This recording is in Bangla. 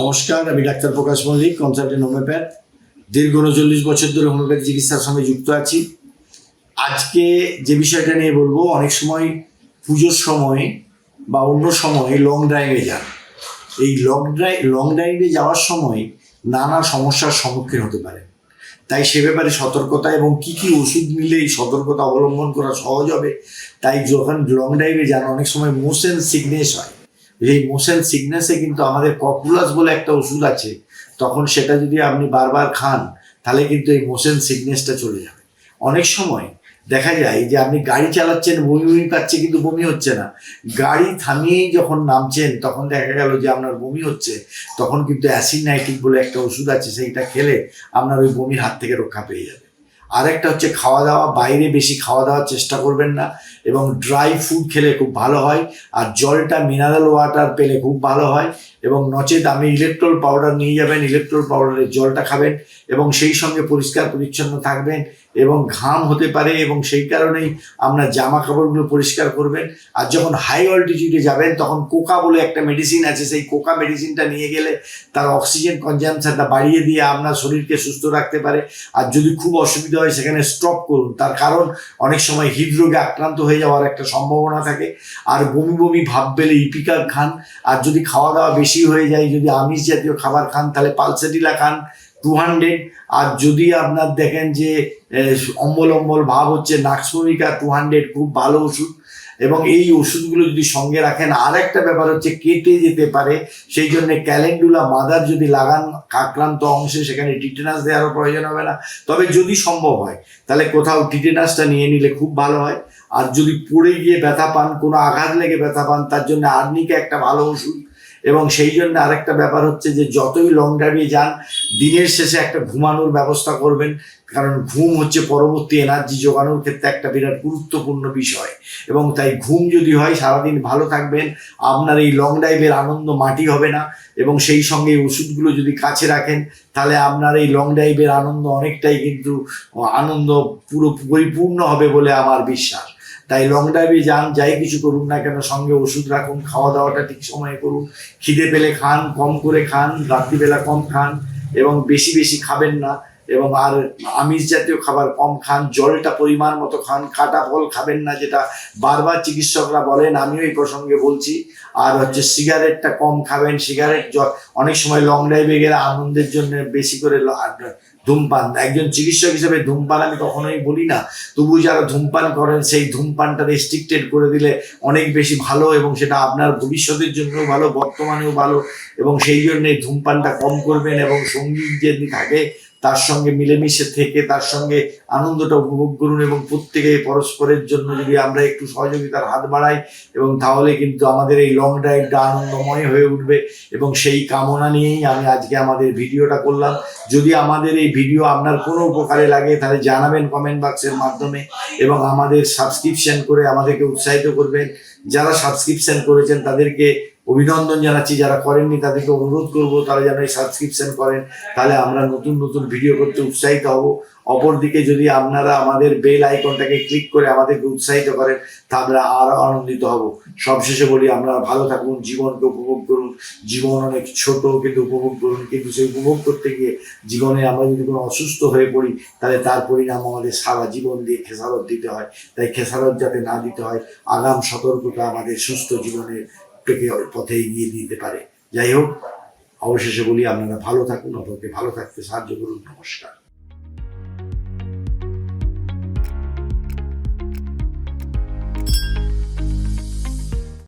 নমস্কার, আমি doctor Prakash Mallick consultant homeopath দীর্ঘ উনচল্লিশ বছর ধরে হোমিওপ্যাথি চিকিৎসার সঙ্গে যুক্ত আছি। আজকে যে বিষয়টা নিয়ে বলব, অনেক সময় পুজোর সময় বা অন্য সময় লং ড্রাইভে যান। এই লং ড্রাইভ লং ড্রাইভে যাওয়ার সময় নানা সমস্যার সম্মুখীন হতে পারে। তাই সে ব্যাপারে সতর্কতা এবং কি কি ওষুধ নিলে এই সতর্কতা অবলম্বন করা সহজ হবে, তাই যখন লং ড্রাইভে যান, অনেক সময় মোশন সিকনেস হয়। এই মোশন সিকনেসে কিন্তু আমাদের কপুলাস বলে একটা ওষুধ আছে, তখন সেটা যদি আপনি বারবার খান, তাহলে কিন্তু এই মোশন সিকনেসটা চলে যাবে। অনেক সময় দেখা যায় যে আপনি গাড়ি চালাচ্ছেন, বমি বমি পাচ্ছে কিন্তু বমি হচ্ছে না। গাড়ি থামিয়েই যখন নামছেন, তখন দেখা গেল যে আপনার বমি হচ্ছে, তখন কিন্তু অ্যাসিড নাইট্রিক বলে একটা ওষুধ আছে, সেইটা খেলে আপনার ওই বমির হাত থেকে রক্ষা পেয়ে যাবে। আরেকটা হচ্ছে খাওয়া দাওয়া, বাইরে বেশি খাওয়া দাওয়ার চেষ্টা করবেন না এবং ড্রাই ফুড খেলে খুব ভালো হয় আর জলটা মিনারেল ওয়াটার পেলে খুব ভালো হয় এবং নচেত আমি ইলেকট্রল পাউডার নিয়ে যাবেন ইলেকট্রল পাউডারের জলটা খাবেন এবং সেই সঙ্গে পরিষ্কার পরিচ্ছন্ন থাকবেন এবং ঘাম হতে পারে এবং সেই কারণেই আপনার জামা কাপড়গুলো পরিষ্কার করবেন। আর যখন হাই অল্টিটিউডে যাবেন, তখন কোকা বলে একটা মেডিসিন আছে, সেই কোকা মেডিসিনটা নিয়ে গেলে তার অক্সিজেন কনজামশনটা বাড়িয়ে দিয়ে আপনার শরীরকে সুস্থ রাখতে পারে। আর যদি খুব অসুবিধা হয়, সেখানে স্টপ করুন। তার কারণ, অনেক সময় হৃদরোগে আক্রান্ত হয়ে যাওয়ার একটা সম্ভাবনা থাকে। আর বমি বমি ভাব পেলে ইপিকার খান। আর যদি খাওয়া দাওয়া বেশি হয়ে যায়, যদি আমিষ জাতীয় খাবার খান, তাহলে পালসেটিলা খান। টু হান্ড্রেড আর যদি আপনার দেখেন যে অম্বল অম্বল ভাব হচ্ছে নাক্সভূমিকা টু হান্ড্রেড খুব ভালো ওষুধ। এবং এই ওষুধগুলো যদি সঙ্গে রাখেন আর একটা ব্যাপার হচ্ছে কেটে যেতে পারে। সেই জন্য ক্যালেন্ডুলা মাদার যদি লাগান, আক্রান্ত অংশে, সেখানে টিটেনাস দেওয়ারও প্রয়োজন হবে না। তবে যদি সম্ভব হয়, তাহলে কোথাও টিটেনাসটা নিয়ে নিলে খুব ভালো হয়। আর যদি পড়ে গিয়ে ব্যথা পান, কোনো আঘাত লেগে ব্যথা পান, তার জন্য আর্নিকা একটা ভালো ওষুধ। এবং সেই জন্য আরেকটা ব্যাপার হচ্ছে যে যতই লং ড্রাইভে যান, দিনের শেষে একটা ঘুমানোর ব্যবস্থা করবেন। কারণ ঘুম হচ্ছে পরবর্তী এনার্জি জোগানোর ক্ষেত্রে একটা বিরাট গুরুত্বপূর্ণ বিষয়। এবং তাই ঘুম যদি হয়, সারাদিন ভালো থাকবেন। আপনার এই লং ড্রাইভের আনন্দ মাটি হবে না। এবং সেই সঙ্গে ওষুধগুলো যদি কাছে রাখেন, তাহলে আপনার এই লং ড্রাইভের আনন্দ অনেকটাই কিন্তু আনন্দ পুরো পরিপূর্ণ হবে বলে আমার বিশ্বাস। তাই লং ড্রাইভে যান, যাই কিছু করুন না কেন, সঙ্গে ওষুধ রাখুন, খাওয়া দাওয়াটা ঠিক সময়ে করুন। খিদে পেলে খান, কম করে খান, রাত্রিবেলা কম খান এবং বেশি বেশি খাবেন না এবং আর আমিষ জাতীয় খাবার কম খান, জলটা পরিমাণ মতো খান, কাটা ফল খাবেন না যেটা বারবার চিকিৎসকরা বলেন, আমিও এই প্রসঙ্গে বলছি। আর হচ্ছে সিগারেটটা কম খাবেন, সিগারেট অনেক সময় লং ড্রাইভে গেলে আনন্দের জন্য বেশি করে ধূমপান। একজন চিকিৎসক হিসেবে ধূমপান আমি কখনোই বলি না। তবু যারা ধূমপান করেন, সেই ধূমপানটা রেস্ট্রিক্টেড করে দিলে অনেক বেশি ভালো এবং সেটা আপনার ভবিষ্যতের জন্যও ভালো, বর্তমানেও ভালো এবং সেই জন্যে ধূমপানটা কম করবেন এবং সংগীত যদি থাকে তার সঙ্গে মিলেমিশে থেকে তার সঙ্গে আনন্দটা উপভোগ করুন এবং প্রত্যেকে পরস্পরের জন্য যদি আমরা একটু সহযোগিতার হাত বাড়াই এবং তাহলে কিন্তু আমাদের এই লং ড্রাইভটা আনন্দময় হয়ে উঠবে এবং সেই কামনা নিয়েই আমি আজকে আমাদের ভিডিওটা করলাম। যদি আমাদের এই ভিডিও আপনার কোনো উপকারে লাগে, তাহলে জানাবেন কমেন্ট বক্সের মাধ্যমে এবং আমাদের সাবস্ক্রিপশন করে আমাদেরকে উৎসাহিত করবেন। যারা সাবস্ক্রিপশন করেছেন, তাদেরকে অভিনন্দন জানাচ্ছি যারা করেননি তাদেরকে অনুরোধ করব, তারা যেন এই সাবস্ক্রিপশন করেন। তাহলে আমরা নতুন নতুন ভিডিও করতে উৎসাহিত হব। অপরদিকে যদি আপনারা আমাদের বেল আইকনটাকে ক্লিক করে আমাদেরকে উৎসাহিত করেন, তা আমরা আরও আনন্দিত হব। সবশেষে বলি, আপনারা ভালো থাকুন, জীবনকে উপভোগ করুন। জীবন অনেক ছোট, কিন্তু উপভোগ করুন। কিন্তু সেই উপভোগ করতে গিয়ে জীবনে আমরা যদি কোনো অসুস্থ হয়ে পড়ি, তাহলে তার পরিণাম আমাদের সারা জীবন দিয়ে খেসারত দিতে হয়। তাই খেসারত যাতে না দিতে হয়, আগাম সতর্কতা আমাদের সুস্থ জীবনের থেকে পথে এগিয়ে দিতে পারে। যাই হোক, অবশেষে বলি, আপনারা ভালো থাকুন আপনাকে ভালো থাকতে সাহায্য করুন। নমস্কার।